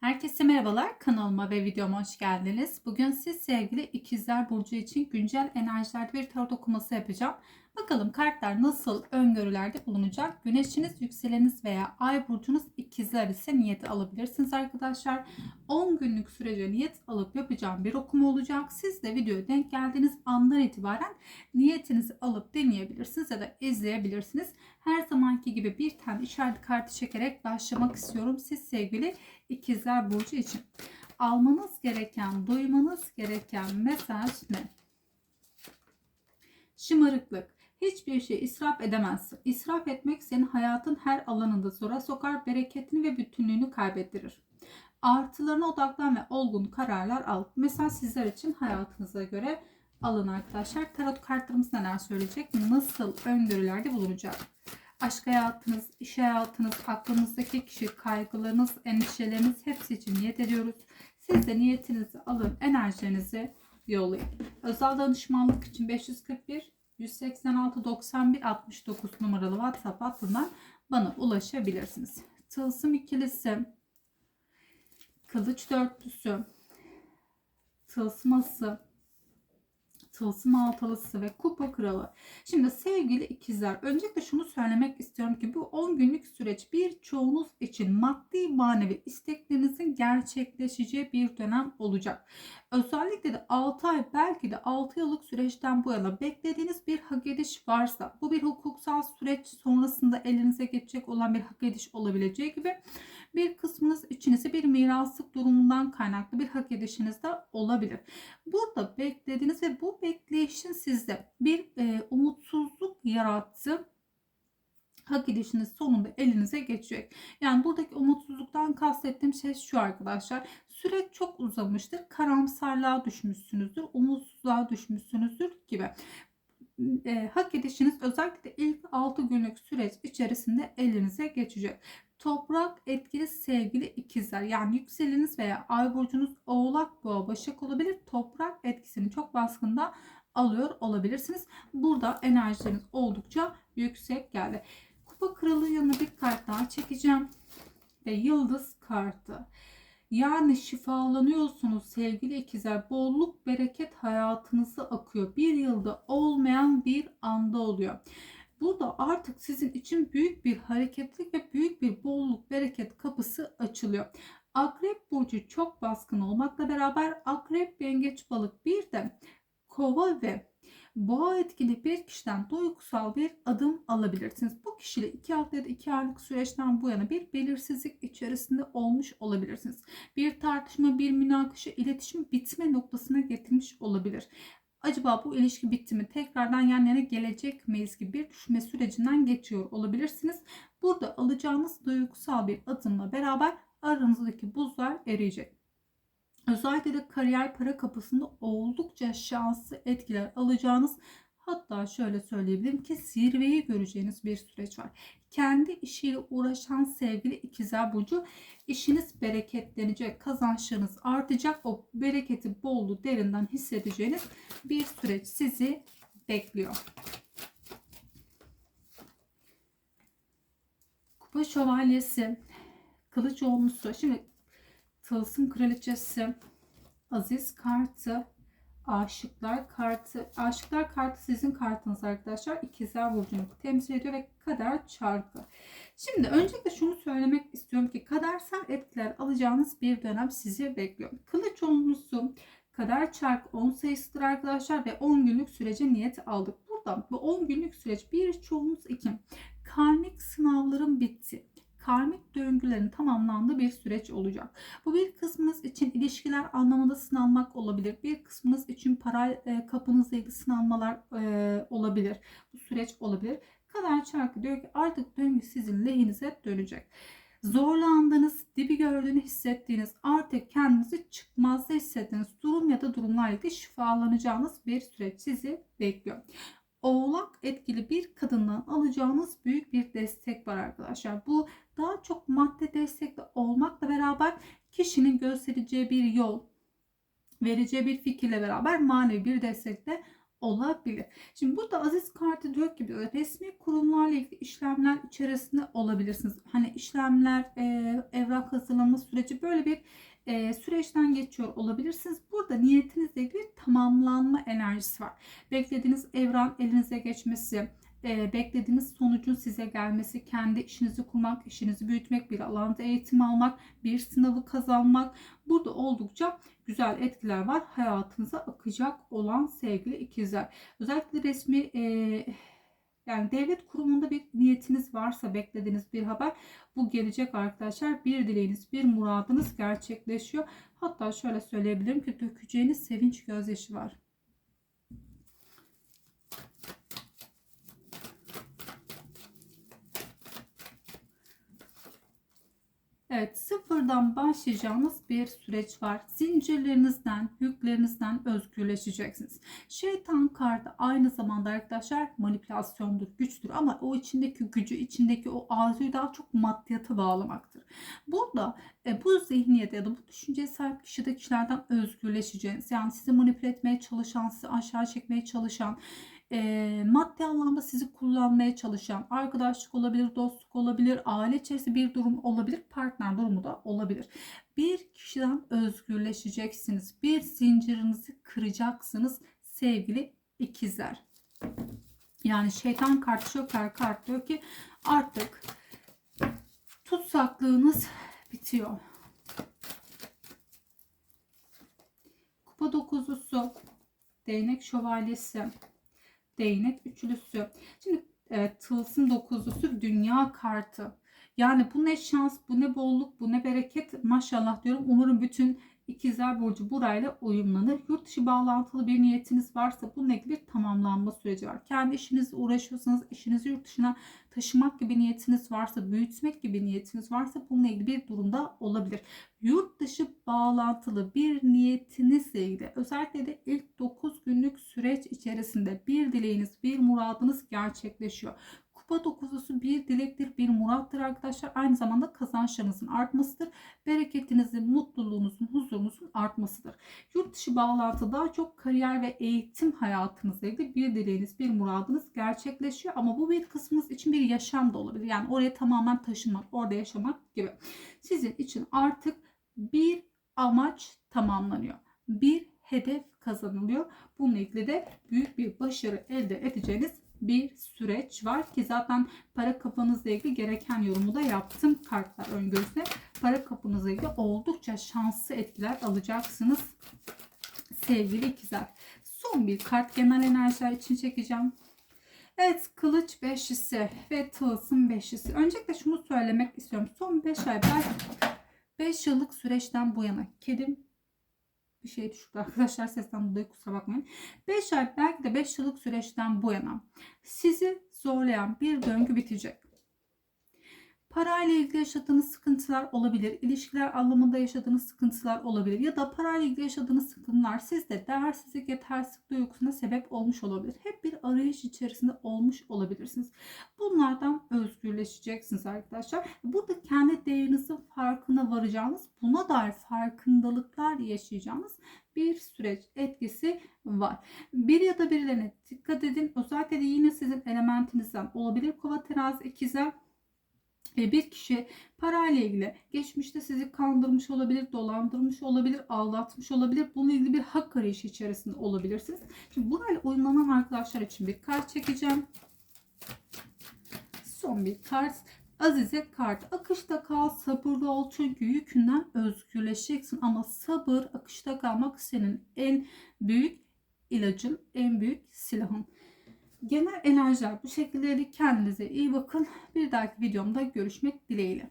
Herkese merhabalar. Kanalıma ve videoma hoş geldiniz. Bugün siz sevgili ikizler burcu için güncel enerjilerde bir tarot okuması yapacağım. Bakalım kartlar nasıl öngörülerde bulunacak? Güneşiniz, yükseleniniz veya ay burcunuz ikizler ise niyeti alabilirsiniz arkadaşlar. 10 günlük sürece niyet alıp yapacağım bir okuma olacak. Siz de videoya denk geldiğiniz andan itibaren niyetinizi alıp deneyebilirsiniz ya da izleyebilirsiniz. Her zamanki gibi bir tane işaret kartı çekerek başlamak istiyorum. Siz sevgili ikizler burcu için almanız gereken, duymanız gereken mesaj ne? Şımarıklık. Hiçbir şey israf edemezsin. İsraf etmek senin hayatın her alanında zora sokar, bereketini ve bütünlüğünü kaybettirir. Artılarına odaklan ve olgun kararlar al. Mesela sizler için hayatınıza göre alın arkadaşlar. Tarot kartlarımız neler söyleyecek? Nasıl öngörülerde bulunacak? Aşk hayatınız, iş hayatınız, aklınızdaki kişi, kaygılarınız, endişeleriniz hepsi için niyet ediyoruz. Siz de niyetinizi alın, enerjinizi yollayın. Özel danışmanlık için 541 186 91 69 numaralı WhatsApp hattından bana ulaşabilirsiniz. Tılsım ikilisi, kılıç dörtlüsü, tılsıması, tılsım altılısı ve kupa kralı. Şimdi sevgili ikizler öncelikle şunu söylemek istiyorum ki bu 10 günlük süreç birçoğunuz için maddi manevi isteklerinizin gerçekleşeceği bir dönem olacak. Özellikle de 6 ay belki de 6 yıllık süreçten bu yana beklediğiniz bir hak ediş varsa bu bir hukuksal süreç sonrasında elinize geçecek olan bir hak ediş olabileceği gibi bir kısmınız içinize bir miraslık durumundan kaynaklı bir hak edişiniz de olabilir. Burada beklediğiniz ve bu bekleyişin sizde bir e, umutsuzluk yarattı hak edişiniz sonunda elinize geçecek. Yani buradaki umutsuzluktan kastettiğim şey şu arkadaşlar. Süreç çok uzamıştır. Karamsarlığa düşmüşsünüzdür. Umutsuzluğa düşmüşsünüzdür gibi. E, hak edişiniz özellikle ilk 6 günlük süreç içerisinde elinize geçecek. Toprak etkili sevgili ikizler yani yükseleniz veya ay burcunuz oğlak boğa başak olabilir. Toprak etkisini çok baskında alıyor olabilirsiniz. Burada enerjileriniz oldukça yüksek geldi. Kupa kralı yanına bir kart daha çekeceğim. Ve yıldız kartı. Yani şifalanıyorsunuz sevgili ikizler. Bolluk bereket hayatınızı akıyor. Bir yılda olmayan bir anda oluyor. Burada artık sizin için büyük bir hareketlik ve büyük bir bolluk bereket kapısı açılıyor. Akrep burcu çok baskın olmakla beraber akrep, yengeç, balık bir de kova ve boğa etkili bir kişiden duygusal bir adım alabilirsiniz. Bu kişiyle 2 hafta ya da 2 aylık süreçten bu yana bir belirsizlik içerisinde olmuş olabilirsiniz. Bir tartışma, bir münakaşa, iletişim bitme noktasına getirmiş olabilir acaba bu ilişki bitti mi? Tekrardan yan yana gelecek miyiz gibi bir düşünme sürecinden geçiyor olabilirsiniz. Burada alacağınız duygusal bir adımla beraber aranızdaki buzlar eriyecek. Özellikle de kariyer para kapısında oldukça şanslı etkiler alacağınız hatta şöyle söyleyebilirim ki zirveyi göreceğiniz bir süreç var. Kendi işiyle uğraşan sevgili ikizler burcu işiniz bereketlenecek, kazançlarınız artacak. O bereketi bolluğu derinden hissedeceğiniz bir süreç sizi bekliyor. Kupa şövalyesi, kılıç olmuşsa şimdi tılsım kraliçesi, aziz kartı, aşıklar kartı. Aşıklar kartı sizin kartınız arkadaşlar. İkizler burcunu temsil ediyor ve kader çarkı. Şimdi öncelikle şunu söylemek istiyorum ki kadersel etkiler alacağınız bir dönem sizi bekliyor. Kılıç onlusu kader çark 10 sayısıdır arkadaşlar ve 10 günlük sürece niyet aldık. Burada bu 10 günlük süreç birçoğumuz için karmik sınavların bitti karmik döngülerin tamamlandığı bir süreç olacak. Bu bir kısmınız için ilişkiler anlamında sınanmak olabilir. Bir kısmınız için para e, kapınızla ilgili sınanmalar e, olabilir. Bu süreç olabilir. Kader çarkı diyor ki artık döngü sizin lehinize dönecek. Zorlandığınız, dibi gördüğünü hissettiğiniz, artık kendinizi çıkmazda hissettiğiniz durum ya da durumlarla ilgili şifalanacağınız bir süreç sizi bekliyor. Oğlak etkili bir kadından alacağınız büyük bir destek var arkadaşlar. Bu daha çok madde destekli olmakla beraber kişinin göstereceği bir yol, vereceği bir fikirle beraber manevi bir destekle olabilir. Şimdi burada Aziz kartı diyor ki resmi kurumlarla ilgili işlemler içerisinde olabilirsiniz. Hani işlemler, evrak hazırlama süreci böyle bir e, süreçten geçiyor olabilirsiniz. Burada niyetinizle ilgili tamamlanma enerjisi var. Beklediğiniz evran elinize geçmesi, e, beklediğiniz sonucun size gelmesi, kendi işinizi kurmak, işinizi büyütmek, bir alanda eğitim almak, bir sınavı kazanmak. Burada oldukça güzel etkiler var. Hayatınıza akacak olan sevgili ikizler. Özellikle resmi e, yani devlet kurumunda bir niyetiniz varsa beklediğiniz bir haber bu gelecek arkadaşlar. Bir dileğiniz, bir muradınız gerçekleşiyor. Hatta şöyle söyleyebilirim ki dökeceğiniz sevinç gözyaşı var. Evet, sıfırdan başlayacağınız bir süreç var. Zincirlerinizden, yüklerinizden özgürleşeceksiniz. Şeytan kartı aynı zamanda arkadaşlar manipülasyondur, güçtür ama o içindeki gücü, içindeki o arzuyu daha çok maddiyata bağlamaktır. Burada e, bu zihniyete ya da bu düşünceye sahip kişide kişilerden özgürleşeceğiniz, yani sizi manipüle etmeye çalışan, sizi aşağı çekmeye çalışan, e, maddi anlamda sizi kullanmaya çalışan arkadaşlık olabilir, dostluk olabilir, aile içerisinde bir durum olabilir, partner durumu da olabilir. Bir kişiden özgürleşeceksiniz. Bir zincirinizi kıracaksınız sevgili ikizler. Yani şeytan kart, şoker kart diyor ki artık tutsaklığınız bitiyor. Kupa dokuzusu, değnek şövalyesi, değnek üçlüsü. Şimdi evet, tılsım dokuzlusu dünya kartı. Yani bu ne şans, bu ne bolluk, bu ne bereket. Maşallah diyorum. Umarım bütün ikizler burcu burayla uyumlanır. Yurt dışı bağlantılı bir niyetiniz varsa bununla ilgili bir tamamlanma süreci var. Kendi işinizle uğraşıyorsanız işinizi yurt dışına taşımak gibi niyetiniz varsa, büyütmek gibi niyetiniz varsa bununla ilgili bir durumda olabilir. Yurt dışı bağlantılı bir niyetinizle ilgili özellikle de ilk 9 günlük süreç içerisinde bir dileğiniz, bir muradınız gerçekleşiyor. Kupa dokuzusu bir dilektir, bir murattır arkadaşlar. Aynı zamanda kazançlarınızın artmasıdır. Bereketinizin, mutluluğunuzun, huzurunuzun artmasıdır. Yurt dışı bağlantı daha çok kariyer ve eğitim hayatınızla ilgili bir dileğiniz, bir muradınız gerçekleşiyor. Ama bu bir kısmınız için bir yaşam da olabilir. Yani oraya tamamen taşınmak, orada yaşamak gibi. Sizin için artık bir amaç tamamlanıyor. Bir hedef kazanılıyor. Bununla ilgili de büyük bir başarı elde edeceğiniz bir süreç var ki zaten para kapınızla ilgili gereken yorumu da yaptım kartlar öngörüsüne. Para kapınızla ilgili oldukça şanslı etkiler alacaksınız sevgili ikizler. Son bir kart genel enerjiler için çekeceğim. Evet kılıç beşlisi ve tılsım beşlisi. Öncelikle şunu söylemek istiyorum. Son 5 ay belki 5 yıllık süreçten bu yana kedim bir şey düşürdü arkadaşlar sesten dolayı kusura bakmayın. 5 ay belki de 5 yıllık süreçten bu yana sizi zorlayan bir döngü bitecek. Parayla ilgili yaşadığınız sıkıntılar olabilir. İlişkiler anlamında yaşadığınız sıkıntılar olabilir. Ya da parayla ilgili yaşadığınız sıkıntılar sizde değersizlik, yetersizlik duygusuna sebep olmuş olabilir. Hep bir arayış içerisinde olmuş olabilirsiniz. Bunlardan özgürleşeceksiniz arkadaşlar. Burada kendi değerinizin farkına varacağınız, buna dair farkındalıklar yaşayacağınız bir süreç etkisi var. Bir ya da birilerine dikkat edin. Özellikle de yine sizin elementinizden olabilir. Kova terazi ikizler bir kişi parayla ilgili geçmişte sizi kandırmış olabilir, dolandırmış olabilir, aldatmış olabilir. Bununla ilgili bir hak arayışı içerisinde olabilirsiniz. Şimdi burayla uyumlanan arkadaşlar için bir kart çekeceğim. Son bir kart. Azize kart. Akışta kal, sabırlı ol çünkü yükünden özgürleşeceksin. Ama sabır, akışta kalmak senin en büyük ilacın, en büyük silahın. Genel enerjiler bu şekilde kendinize iyi bakın. Bir dahaki videomda görüşmek dileğiyle.